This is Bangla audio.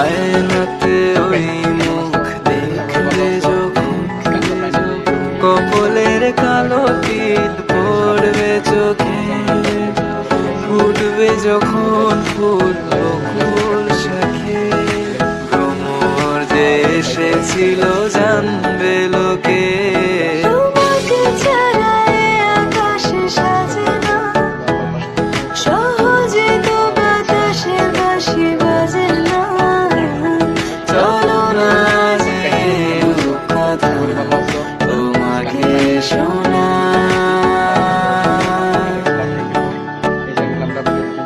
আয়নাতে ওই মুখ দেখলে যখন কপলের কালো তিল পড়বে চোখে, ফুটবে যখন ফুল বকুল শাখে। ভ্রমর যে এসেছিল, জানবে লোকে